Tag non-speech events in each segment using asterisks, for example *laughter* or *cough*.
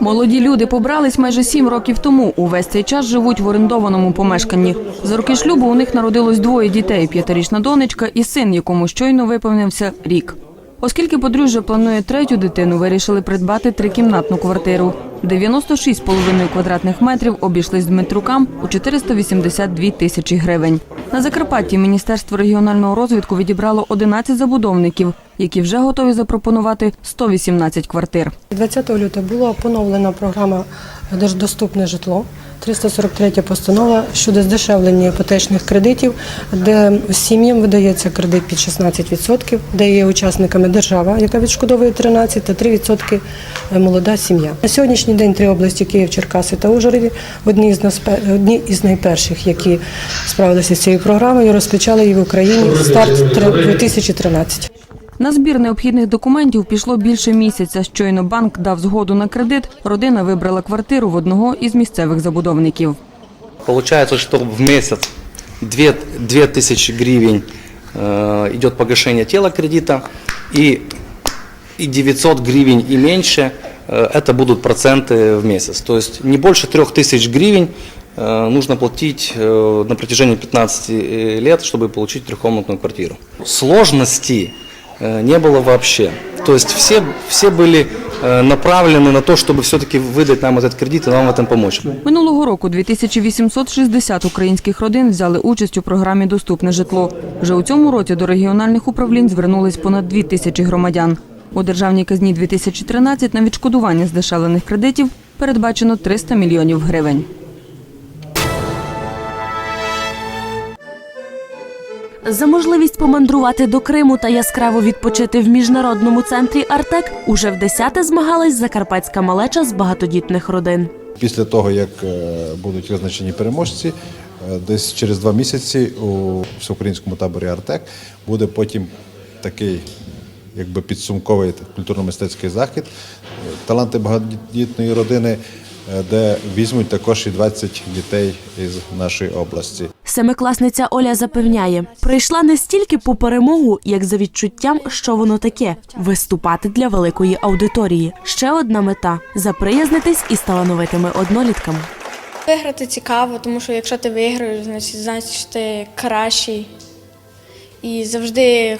Молоді люди побрались майже сім років тому. Увесь цей час живуть в орендованому помешканні. За роки шлюбу у них народилось двоє дітей: п'ятирічна донечка і син, якому щойно виповнився рік. Оскільки подружжя планує третю дитину, вирішили придбати трикімнатну квартиру. 96,5 квадратних метрів обійшлись Дмитрукам у 482 тисячі гривень. На Закарпатті Міністерство регіонального розвитку відібрало 11 забудовників, які вже готові запропонувати 118 квартир. 20 лютого була поновлена програма «Держдоступне житло. 343 постанова щодо здешевлення іпотечних кредитів, де сім'ям видається кредит під 16%, де є учасниками держава, яка відшкодовує 13, та 3% молода сім'я. На сьогоднішній день три області Київ, Черкаси та Ужгороді одні одні із найперших, які справилися з цією програмою, розпочали її в Україні старт 2013. На збір необхідних документів пішло більше місяця. Щойно банк дав згоду на кредит. Родина вибрала квартиру в одного із місцевих забудовників. Получается, что в месяц 2, 2000 гривен э, идет погашение тела кредита и, и 900 гривен и меньше э, это будут проценты в месяц. То есть не больше 3000 гривен э, нужно платить э, на протяжении 15 лет, чтобы получить трехкомнатную квартиру. Сложностей э, не было вообще. То есть все, все были э, направлены на то, чтобы все-таки выдать нам этот кредит и нам в этом помочь. Минулого року 2860 українських родин взяли участь у програмі Доступне житло. Вже у цьому році до регіональних управлінь звернулись понад 2 тисячі громадян. У державній казні 2013 на відшкодування здешевлених кредитів передбачено 300 мільйонів гривень. За можливість помандрувати до Криму та яскраво відпочити в міжнародному центрі Артек уже в десяте змагалась закарпатська малеча з багатодітних родин. Після того, як е, будуть визначені переможці, е, десь через два місяці у всеукраїнському таборі Артек буде потім такий якби підсумковий культурно-мистецький захід е, таланти багатодітної родини, де візьмуть також і 20 дітей із нашої області. Семикласниця Оля запевняє, прийшла не стільки по перемогу, як за відчуттям, що воно таке виступати для великої аудиторії. Ще одна мета заприязнитись із талановитими однолітками. Виграти цікаво, тому що якщо ти виграєш, значить, значить ти кращий. І завжди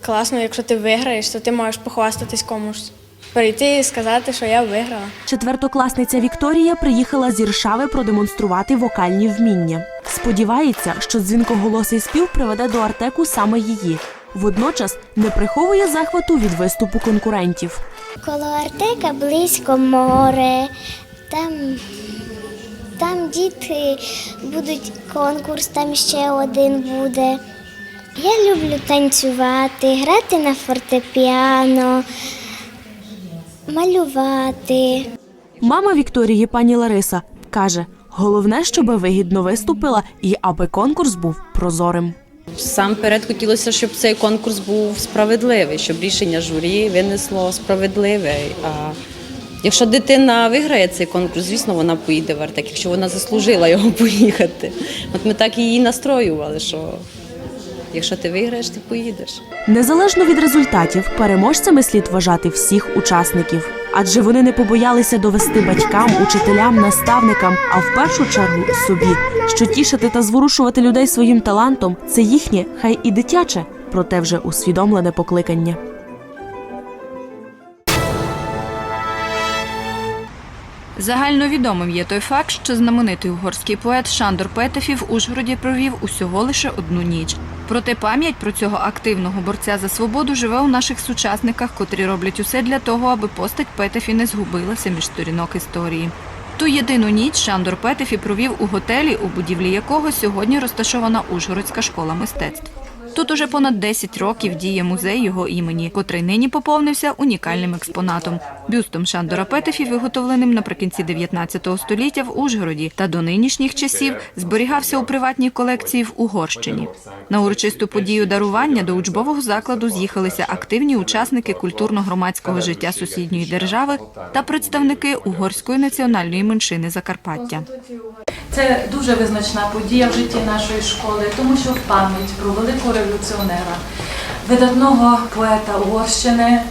класно, якщо ти виграєш, то ти можеш похвастатись комусь. Прийти і сказати, що я виграла. Четвертокласниця Вікторія приїхала з Іршави продемонструвати вокальні вміння. Сподівається, що дзвінкоголосий спів приведе до Артеку саме її. Водночас не приховує захвату від виступу конкурентів. Коло Артека близько море, там, там діти будуть конкурс, там ще один буде. Я люблю танцювати, грати на фортепіано, малювати. Мама Вікторії, пані Лариса, каже: головне, щоб вигідно виступила і аби конкурс був прозорим. Сам перед хотілося, щоб цей конкурс був справедливий, щоб рішення журі винесло справедливе. А якщо дитина виграє цей конкурс, звісно, вона поїде в Артек, якщо вона заслужила його *laughs* поїхати. От ми так її настроювали, що якщо ти виграєш, ти поїдеш. Незалежно від результатів, переможцями слід вважати всіх учасників, адже вони не побоялися довести батькам, учителям, наставникам, а в першу чергу собі, що тішити та зворушувати людей своїм талантом це їхнє, хай і дитяче, проте вже усвідомлене покликання. Загальновідомим є той факт, що знаменитий угорський поет Шандор Петефів в Ужгороді провів усього лише одну ніч. Проте пам'ять про цього активного борця за свободу живе у наших сучасниках, котрі роблять усе для того, аби постать Петефі не згубилася між сторінок історії. Ту єдину ніч Шандор Петефі провів у готелі, у будівлі якого сьогодні розташована Ужгородська школа мистецтв. Тут уже понад 10 років діє музей його імені, котрий нині поповнився унікальним експонатом бюстом Шандора Петефі, виготовленим наприкінці 19 століття в Ужгороді, та до нинішніх часів зберігався у приватній колекції в Угорщині. На урочисту подію дарування до учбового закладу з'їхалися активні учасники культурно-громадського життя сусідньої держави та представники угорської національної меншини Закарпаття. Це дуже визначна подія в житті нашої школи, тому що в пам'ять про великого революціонера, видатного поета Угорщини,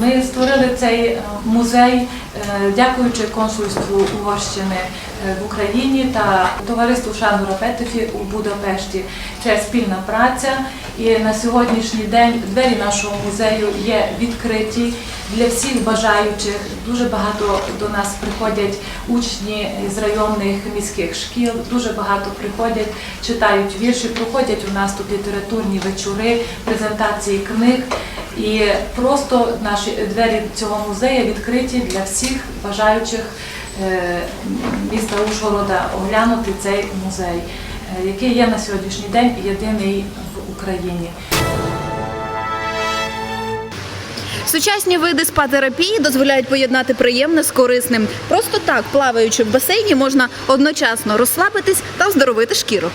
Ми створили цей е, музей, е, дякуючи консульству Угорщини е, в Україні та товариству Шандора Петефі у Будапешті. Це спільна праця. І на сьогоднішній день двері нашого музею є відкриті для всіх бажаючих. Дуже багато до нас приходять учні з районних міських шкіл. Дуже багато приходять, читають вірші, проходять у нас тут літературні вечори, презентації книг. І просто наші двері цього музею відкриті для всіх бажаючих е, міста Ужгорода оглянути цей музей, е, який є на сьогоднішній день єдиний в Україні. Сучасні види спа-терапії дозволяють поєднати приємне з корисним. Просто так, плаваючи в басейні, можна одночасно розслабитись та оздоровити шкіру.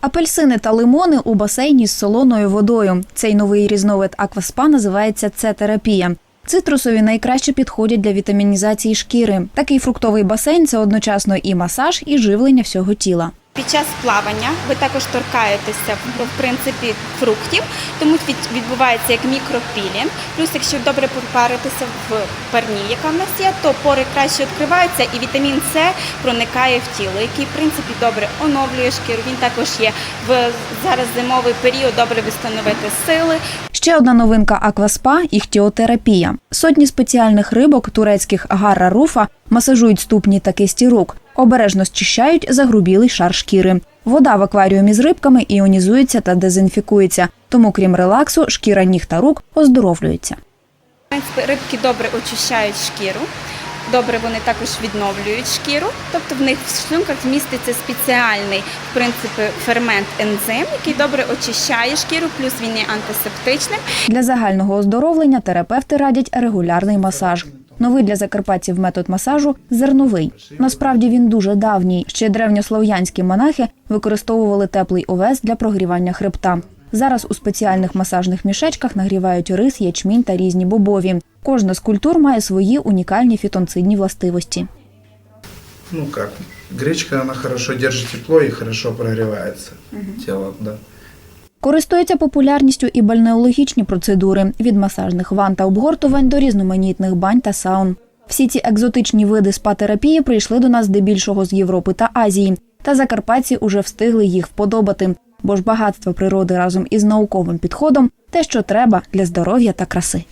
Апельсини та лимони у басейні з солоною водою. Цей новий різновид акваспа називається це-терапія. Цитрусові найкраще підходять для вітамінізації шкіри. Такий фруктовий басейн це одночасно і масаж, і живлення всього тіла. Під час плавання ви також торкаєтеся в принципі фруктів, тому від- відбувається як мікропілінг. Плюс, якщо добре попаритися в парні, яка в нас є, то пори краще відкриваються і вітамін С проникає в тіло, який в принципі добре оновлює шкіру. Він також є в зараз зимовий період, добре відстановити сили. Ще одна новинка акваспа іхтіотерапія. Сотні спеціальних рибок турецьких гарра руфа масажують ступні та кисті рук, обережно зчищають загрубілий шар шкіри. Вода в акваріумі з рибками іонізується та дезінфікується. Тому, крім релаксу, шкіра ніг та рук оздоровлюється. Рибки добре очищають шкіру. Добре, вони також відновлюють шкіру, тобто в них в шлунках міститься спеціальний в принципі фермент ензим, який добре очищає шкіру, плюс він є антисептичним. Для загального оздоровлення терапевти радять регулярний масаж. Новий для закарпатців метод масажу зерновий. Насправді він дуже давній. Ще древньослов'янські монахи використовували теплий овес для прогрівання хребта. Зараз у спеціальних масажних мішечках нагрівають рис, ячмінь та різні бобові. Кожна з культур має свої унікальні фітонцидні властивості. Ну как, гречка, она хорошо держит тепло и хорошо прогревается тело, да. Користуються популярністю і бальнеологічні процедури від масажних ванн та обгортувань до різноманітних бань та саун. Всі ці екзотичні види спа-терапії прийшли до нас здебільшого з Європи та Азії, та закарпатці уже встигли їх вподобати. Бо ж багатство природи разом із науковим підходом те, що треба для здоров'я та краси.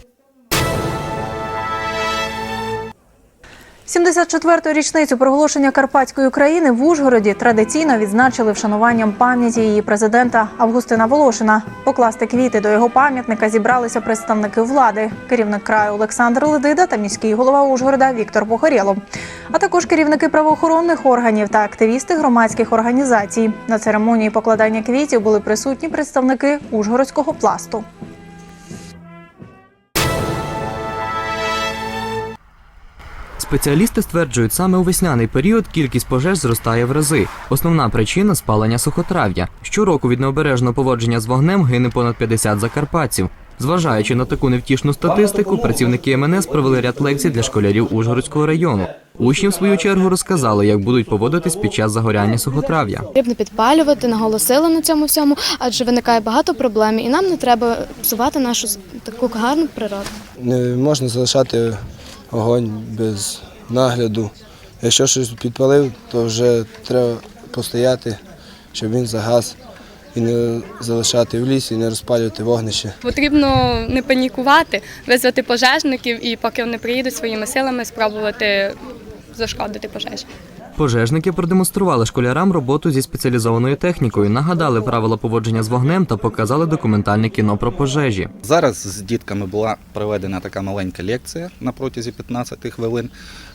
74-ту річницю проголошення Карпатської України в Ужгороді традиційно відзначили вшануванням пам'яті її президента Августина Волошина. Покласти квіти до його пам'ятника зібралися представники влади, керівник краю Олександр Ледида та міський голова Ужгорода Віктор Похорєлов, а також керівники правоохоронних органів та активісти громадських організацій. На церемонії покладання квітів були присутні представники Ужгородського пласту. Спеціалісти стверджують, саме у весняний період кількість пожеж зростає в рази. Основна причина спалення сухотрав'я. Щороку від необережного поводження з вогнем гине понад 50 закарпатців. Зважаючи на таку невтішну статистику, працівники МНС провели ряд лекцій для школярів Ужгородського району. Учні, в свою чергу, розказали, як будуть поводитись під час загоряння сухотрав'я. Потрібно підпалювати, наголосили на цьому всьому, адже виникає багато проблем, і нам не треба псувати нашу таку гарну природу. Не можна залишати огонь без нагляду. Якщо щось підпалив, то вже треба постояти, щоб він загас і не залишати в лісі, і не розпалювати вогнище. Потрібно не панікувати, визвати пожежників і поки вони приїдуть своїми силами, спробувати зашкодити пожежі. Пожежники продемонстрували школярам роботу зі спеціалізованою технікою, нагадали правила поводження з вогнем та показали документальне кіно про пожежі. Зараз з дітками була проведена така маленька лекція на протязі 15 хвилин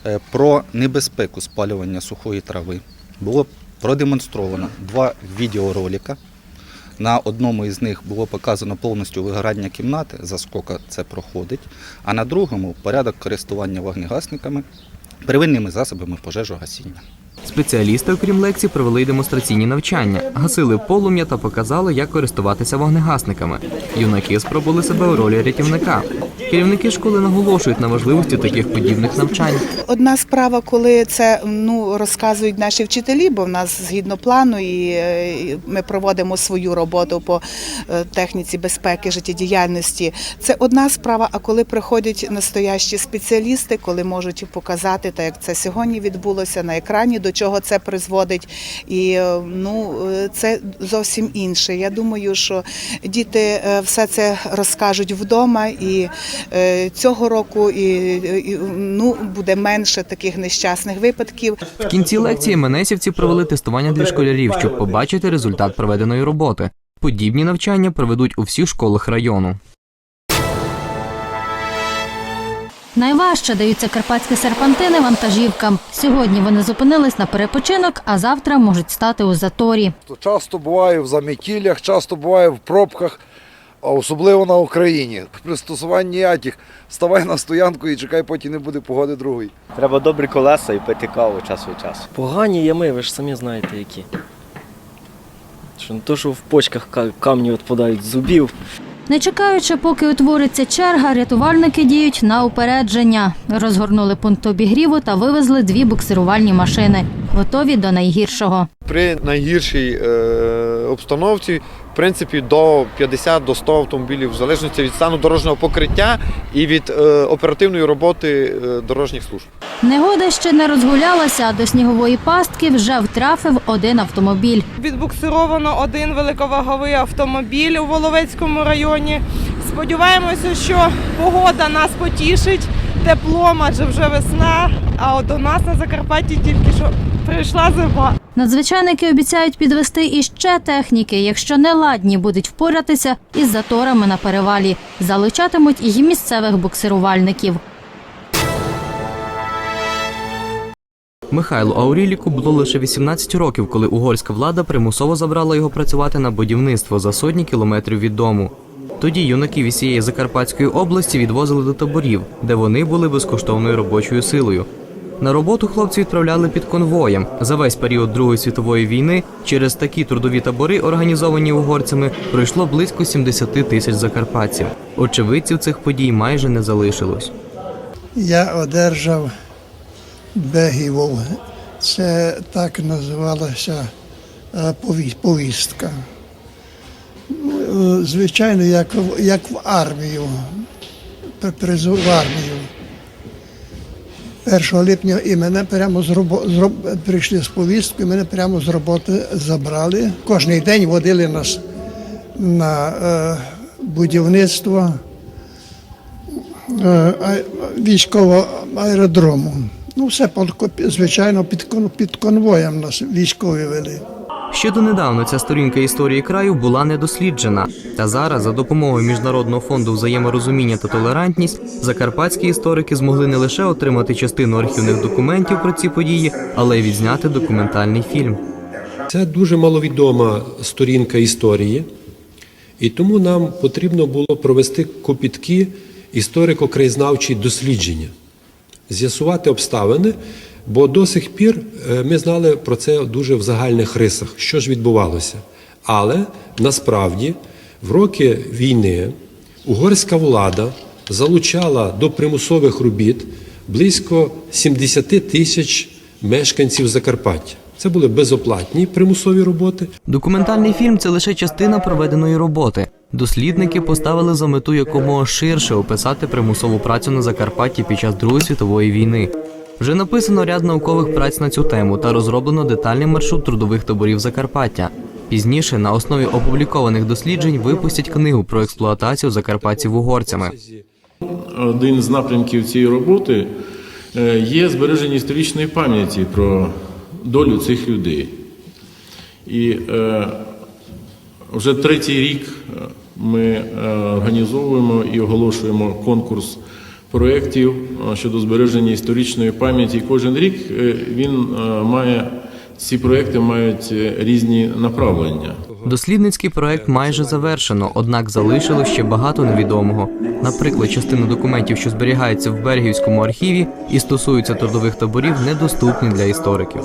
е, про небезпеку спалювання сухої трави. Було продемонстровано два відеоролика. На одному із них було показано повністю вигорання кімнати, за скільки це проходить, а на другому порядок користування вогнегасниками, первинними засобами пожежогасіння. Спеціалісти, окрім лекцій, провели й демонстраційні навчання, гасили полум'я та показали, як користуватися вогнегасниками. Юнаки спробували себе у ролі рятівника. Керівники школи наголошують на важливості таких подібних навчань. Одна справа, коли це ну розказують наші вчителі, бо в нас згідно плану, і е, ми проводимо свою роботу по е, техніці безпеки життєдіяльності. Це одна справа. А коли приходять настоящі спеціалісти, коли можуть показати, так як це сьогодні відбулося на екрані, до чого це призводить, і е, ну е, це зовсім інше. Я думаю, що діти е, все це розкажуть вдома, і цього року і, і ну буде менше таких нещасних випадків. В кінці лекції менесівці провели тестування для школярів, щоб побачити результат проведеної роботи. Подібні навчання проведуть у всіх школах району. Найважче даються карпатські серпантини вантажівкам. Сьогодні вони зупинились на перепочинок, а завтра можуть стати у заторі. Часто буває в замітіллях, часто буває в пробках, а особливо на Україні. Пристосувань ніяких. Ставай на стоянку і чекай, потім не буде погоди другої. Треба добрі колеса і пити каву час від часу. Погані ями, ви ж самі знаєте які. Що не то, що в почках камні відпадають з зубів. Не чекаючи, поки утвориться черга, рятувальники діють на упередження. Розгорнули пункт обігріву та вивезли дві буксирувальні машини, готові до найгіршого. При найгіршій е, обстановці, в принципі, до 50 до 100 автомобілів, в залежності від стану дорожнього покриття і від е, оперативної роботи е, дорожніх служб. Негода ще не розгулялася, а до снігової пастки вже втрафив один автомобіль. Відбуксировано один великоваговий автомобіль у Воловецькому районі. Сподіваємося, що погода нас потішить теплом, адже вже весна. А от до нас на Закарпатті тільки що прийшла зима. Надзвичайники обіцяють підвести іще техніки, якщо неладні будуть впоратися із заторами на перевалі. Залучатимуть і місцевих буксирувальників. Михайлу Ауріліку було лише 18 років, коли угорська влада примусово забрала його працювати на будівництво за сотні кілометрів від дому. Тоді юнаків із цієї Закарпатської області відвозили до таборів, де вони були безкоштовною робочою силою. На роботу хлопці відправляли під конвоєм. За весь період Другої світової війни через такі трудові табори, організовані угорцями, пройшло близько 70 тисяч закарпатців. Очевидців цих подій майже не залишилось. Я одержав бегівол. Це так називалася е, повістка. Ну, е, Звичайно, як, в- армію, в армію. 1 липня і мене прямо з робо, з роб- прийшли з повісткою, мене прямо з роботи забрали. Кожний день водили нас на е, будівництво е, військового аеродрому. Ну, все під, звичайно під, під конвоєм нас військові вели. Ще донедавна ця сторінка історії краю була недосліджена. Та зараз, за допомогою Міжнародного фонду взаєморозуміння та толерантність, закарпатські історики змогли не лише отримати частину архівних документів про ці події, але й відзняти документальний фільм. Це дуже маловідома сторінка історії, і тому нам потрібно було провести копіткі історико-краєзнавчі дослідження, з'ясувати обставини, бо до сих пір е, ми знали про це дуже в загальних рисах, що ж відбувалося. Але насправді в роки війни угорська влада залучала до примусових робіт близько 70 тисяч мешканців Закарпаття. Це були безоплатні примусові роботи. Документальний фільм це лише частина проведеної роботи. Дослідники поставили за мету якомога ширше описати примусову працю на Закарпатті під час Другої світової війни. Вже написано ряд наукових праць на цю тему та розроблено детальний маршрут трудових таборів Закарпаття. Пізніше на основі опублікованих досліджень випустять книгу про експлуатацію закарпатців угорцями. один з напрямків цієї роботи е, є збереження історичної пам'яті про долю цих людей. І е, вже третій рік е, ми е, організовуємо і оголошуємо конкурс проєктів щодо збереження історичної пам'яті. Кожен рік е, він е, має ці проєкти мають е, різні направлення. Дослідницький проект майже завершено, однак залишилось ще багато невідомого. Наприклад, частина документів, що зберігаються в Бергівському архіві і стосуються трудових таборів, недоступні для істориків.